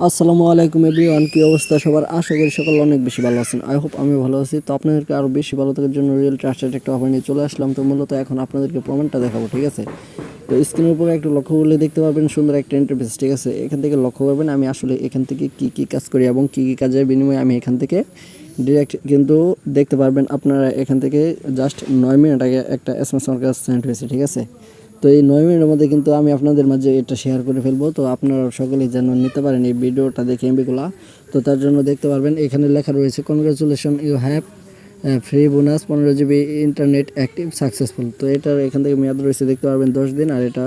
আসসালামু আলাইকুম এভরিওয়ান, কি অবস্থা সবার? আশা করি সকল অনেক বেশি ভালো আছেন। আই হোপ আমি ভালো আছি। তো আপনাদেরকে আরও বেশি ভালো থাকার জন্য রিয়েল ট্রাস্টেড একটা অফার নিয়ে চলে আসলাম। তো মূলত এখন আপনাদেরকে প্রমাণটা দেখাবো, ঠিক আছে? তো স্ক্রিনের উপরে একটু লক্ষ্য করলে দেখতে পারবেন সুন্দর একটা ইন্টারফেস ঠিক আছে? এখান থেকে লক্ষ্য করবেন, আমি আসলে এখান থেকে কি কি কাজ করি এবং কি কি কাজের বিনিময়ে আমি এখান থেকে ডিরেক্ট কিন্তু দেখতে পারবেন। আপনারা এখান থেকে জাস্ট নয় মিনিট আগে একটা এস এম এস আমার কাছে সেন্ড হয়েছে, ঠিক আছে? তো এই নয় মিনিটের মধ্যে কিন্তু আমি আপনাদের মাঝে এটা শেয়ার করে ফেলব। তো আপনারা সকলেই যেন নিতে পারেন এই ভিডিওটা দেখে এমবিগুলা তো তার জন্য দেখতে পারবেন, এখানে লেখা রয়েছে congratulation you have free bonus পনেরো জিবি ইন্টারনেট অ্যাক্টিভ সাকসেসফুল তো এটার এখান থেকে মেয়াদ রয়েছে, দেখতে পারবেন, দশ দিন। আর এটা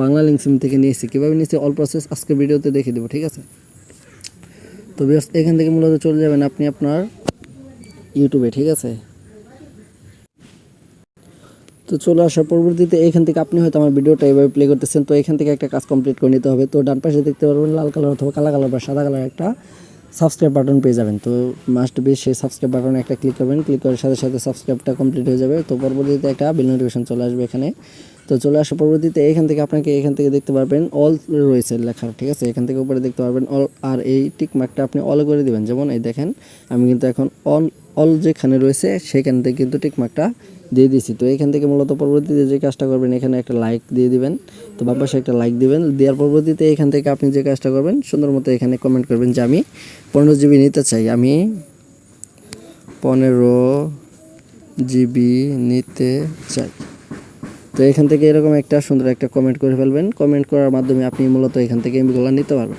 বাংলা লিঙ্ক সিম থেকে নিয়েছি। কীভাবে নিয়েছি? অল প্রসেস আজকে ভিডিওতে দেখে দেবো, ঠিক আছে? তো এখান থেকে মূলত চলে যাবেন আপনি আপনার ইউটিউবে ঠিক আছে? তো চলে আসার পরবর্তীতে এখান থেকে আপনি হয়তো আমার ভিডিওটা এভাবে প্লে করতেছেন, তো এখান থেকে একটা কাজ কমপ্লিট করে নিতে হবে। তো ডান পাশে দেখতে পারবেন লাল কালার অথবা কালা কালার বা সাদা কালার একটা সাবস্ক্রাইব বাটন পেয়ে যাবেন। তো মাস্ট বি সেই সাবস্ক্রাইব বাটনে একটা ক্লিক করবেন ক্লিক করার সাথে সাথে সাবস্ক্রাইবটা কমপ্লিট হয়ে যাবে। তো পরবর্তীতে একটা বিল নোটিফিকেশন চলে আসবে এখানে। তো চলে আসার পরবর্তীতে এখান থেকে আপনাকে এখান থেকে দেখতে পারবেন অল রয়েছে লেখা, ঠিক আছে? এখান থেকে উপরে দেখতে পারবেন অল আর এই টিক মার্কটা আপনি অল করে দিবেন। যেমন এই দেখেন, আমি কিন্তু এখন অল অল যেখানে রয়েছে সেখান থেকে কিন্তু টিক মার্কটা দিয়ে দিয়েছি। তো এখান থেকে মূলত পরবর্তীতে যে কাজটা করবেন, এখানে একটা লাইক দিয়ে দিবেন। তো বাম পাশে একটা লাইক দিবেন। দেওয়ার পরবর্তীতে এখান থেকে আপনি যে কাজটা করবেন, সুন্দর মতো এখানে কমেন্ট করবেন যে আমি পনেরো জিবি নিতে চাই। আমি পনেরো জিবি নিতে চাই। তো এখান থেকে এরকম একটা সুন্দর একটা কমেন্ট করে ফেলবেন। কমেন্ট করার মাধ্যমে আপনি মূলত এখান থেকে এমবিগুলো নিতে পারবেন।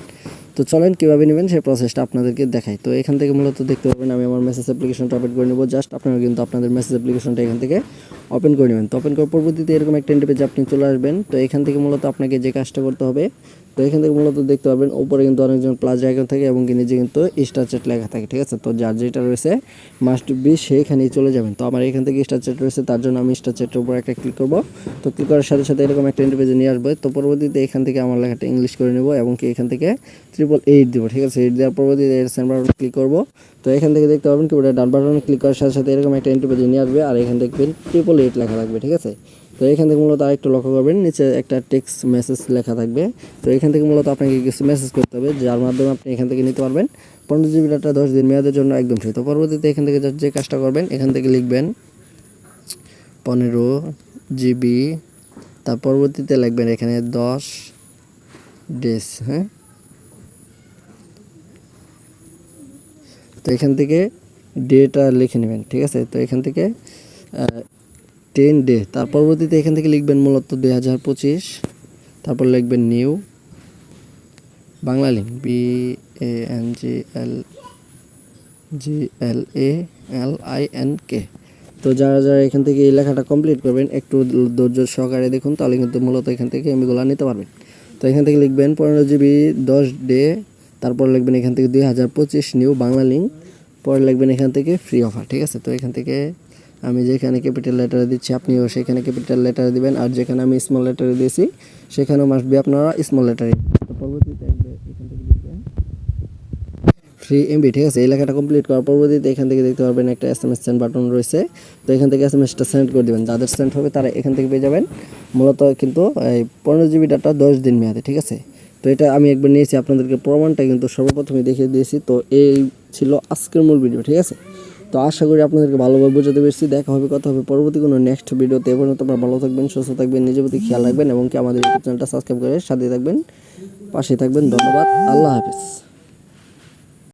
তো চলেন, কীভাবে নেবেন সেই প্রসেসটা আপনাদেরকে দেখাই। তো এখান থেকে মূলত দেখতে পারবেন, আমি আমার মেসেজ অ্যাপ্লিকেশনটা আপডেট করে নেব। জাস্ট আপনারা কিন্তু আপনাদের মেসেজ অ্যাপ্লিকেশনটা এখান থেকে ওপেন করে নেবেন। তো ওপেন করার পরবর্তীতে এরকম একটা ইন্টারপেজে আপনি চলে আসবেন। তো এখান থেকে মূলত আপনাকে যে কাজটা করতে হবে, তো এখান থেকে মূলত দেখতে পাবেন উপরে কিন্তু অনেকজন প্লাস আইকন থাকে এবং নিচে কিন্তু স্টার চ্যাট লেখা থাকে, ঠিক আছে? তো যার যেটা রয়েছে মাস্ট বি সেইখানেই চলে যাবেন। তো আমার এখান থেকে স্টার চ্যাট রয়েছে, তার জন্য আমি স্টার চ্যাটের উপর একটা ক্লিক করব। তো ক্লিক করার সাথে সাথে এরকম একটা ইন্টারপেজে নিয়ে আসবে। তো পরবর্তীতে এখান থেকে আমার লেখাটা ইংলিশ করে নেব এবং কি এখান থেকে ট্রিপল এইট দিব, ঠিক আছে? এইট দেওয়ার পরবর্তীতে এর সেন্ড বাটন ক্লিক করব। তো এখান থেকে দেখতে পাবেন কি ওটা ডান বাটনে ক্লিক করার সাথে সাথে এরকম একটা ইন্টারপেজে নিয়ে আসবে, আর এখান থেকে ট্রিপল এইট লেখা থাকবে, ঠিক আছে? তো এখান থেকে মূলত আরেকটু লক্ষ্য করবেন, নিচে একটা টেক্সট মেসেজ লেখা থাকবে। তো এখান থেকে মূলত আপনাকে কিছু মেসেজ করতে হবে, যার মাধ্যমে আপনি এখান থেকে নিতে পারবেন। পনেরো জিবি ডাটা দশ দিন মেয়াদের জন্য একদম ফ্রি তো পরবর্তীতে এখান থেকে যে কাজটা করবেন, এখান থেকে লিখবেন পনেরো জিবি তার পরবর্তীতে লিখবেন এখানে দশ ডেস হ্যাঁ? তো এখান থেকে ডেটা লিখে নেবেন, ঠিক আছে? তো এখান থেকে টেন ডে তার পরবর্তীতে এখান থেকে লিখবেন মূলত দুই হাজার পঁচিশ, তারপর লিখবেন new Bangla link B A N G L G L A L I N K তো যারা যারা এখান থেকে এই লেখাটা কমপ্লিট করবেন, একটু ধৈর্য সহকারে দেখুন, তাহলে কিন্তু মূলত এখান থেকে এমবিগুলো নিতে পারবেন। তো এখান থেকে লিখবেন পনেরো জিবি দশ ডে তারপর লিখবেন এখান থেকে দুই হাজার পঁচিশ নিউ বাংলা লিঙ্ক, পরে লিখবেন এখান থেকে ফ্রি অফার ঠিক আছে? তো এখান থেকে আমি যেখানে ক্যাপিটাল লেটার দিচ্ছি, আপনিও সেখানে ক্যাপিটাল লেটার দিবেন, আর যেখানে আমি স্মল লেটারে দিয়েছি, সেখানেও মাস্ট বি আপনারা স্মল লেটারে পরবর্তীতে এখান থেকে ফ্রি এমবি ঠিক আছে? এই লেখাটা কমপ্লিট করার পরবর্তীতে এখান থেকে দেখতে পারবেন একটা S M S send button রয়েছে। তো এখান থেকে এস এম এসটা সেন্ড করে দেবেন। যাদের সেন্ড হবে তারা এখান থেকে পেয়ে যাবেন। মূলত কিন্তু এই পনেরো জিবি ডাটা দশ দিন মেয়াদে, ঠিক আছে? তো এটা আমি একবার নিয়েছি, আপনাদেরকে প্রমাণটা কিন্তু সর্বপ্রথমে দেখিয়ে দিয়েছি। তো এই ছিল আজকের মূল ভিডিও ঠিক আছে? তো আশা করি আপনাদেরকে ভালোভাবে বোঝাতে পেরেছি। দেখা হবে, কথা হবে পরবর্তী কোনো নেক্সট ভিডিওতে এবার তোমরা ভালো থাকবেন, সুস্থ থাকবেন, নিজের প্রতি খেয়াল রাখবেন এবং কি আমাদের ইউটিউব চ্যানেলটা সাবস্ক্রাইব করে সাথে থাকবেন পাশে থাকবেন। ধন্যবাদ, আল্লাহ হাফিজ।